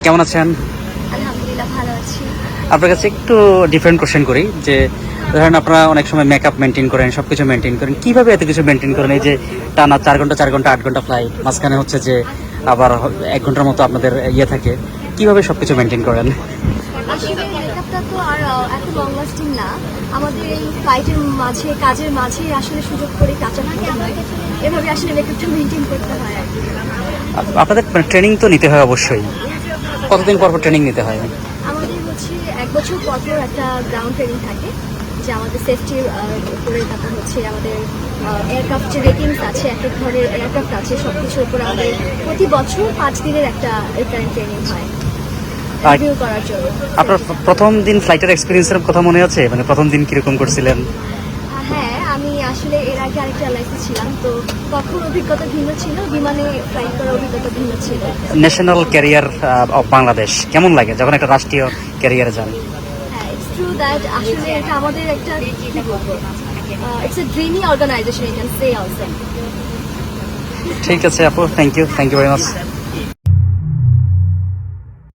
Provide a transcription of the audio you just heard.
কেমন আছেন? আলহামদুলিল্লাহ ভালো আছি। আপনার কাছে একটু ডিফারেন্ট কোশ্চেন করি যে ধরেন আপনারা অনেক সময় মেকআপ মেনটেন করেন সব কিছু মেনটেন করেন কীভাবে এত কিছু মেনটেন করেন? এই যে টানা চার ঘণ্টা চার ঘণ্টা আট ঘণ্টা ফ্লাইট মাঝখানে হচ্ছে যে আবার এক ঘণ্টার মতো আপনাদের ইয়ে থাকে কীভাবে সব কিছু মেনটেন করেন? আসলে মেকআপটা তো আর এত লং লাস্টিং না। আমাদের এই ফ্লাইটের মাঝে কাজের মাঝে আসলে সুযোগ করে কাঁচা করতে এভাবে আসলে মেকআপটা মেনটেন করতে হয় আর কি। আপ- আপনাদের ট্রেনিং তো নিতে হয় অবশ্যই। কতদিন পর পর ট্রেনিং নিতে হয়? আমাদের হচ্ছে এক বছর পর পর একটা গ্রাউন্ড ট্রেনিং থাকে যে আমাদের সেফটি উপরে তারপর হচ্ছে আমাদের এয়ারক্রাফট রেটিংস আছে এক এক ধরনের এয়ারক্রাফট আছে সব কিছুর উপর আমাদের প্রতি বছর পাঁচ দিনের একটা রিটার্ন ট্রেনিং হয়। আপনার প্রথম দিন ফ্লাইটের এক্সপিরিয়েন্সের কথা মনে আছে? মানে প্রথম দিন কীরকম করছিলেন? আমি আসলে এর আগে আরেকটা এলআইসি ছিলাম তো তখন অভিজ্ঞতা ভিন্ন ছিল? বিমানে ফ্লাইট করার অভিজ্ঞতা ভিন্ন ছিল। ন্যাশনাল ক্যারিয়ার অফ বাংলাদেশ কেমন লাগে যখন একটা রাষ্ট্রীয় ক্যারিয়ারে যান? ট্রু দ্যাট আসলে এটা আমাদের একটা it's a dreamy organization you can say also ঠিক আছে আপু thank you thank you very much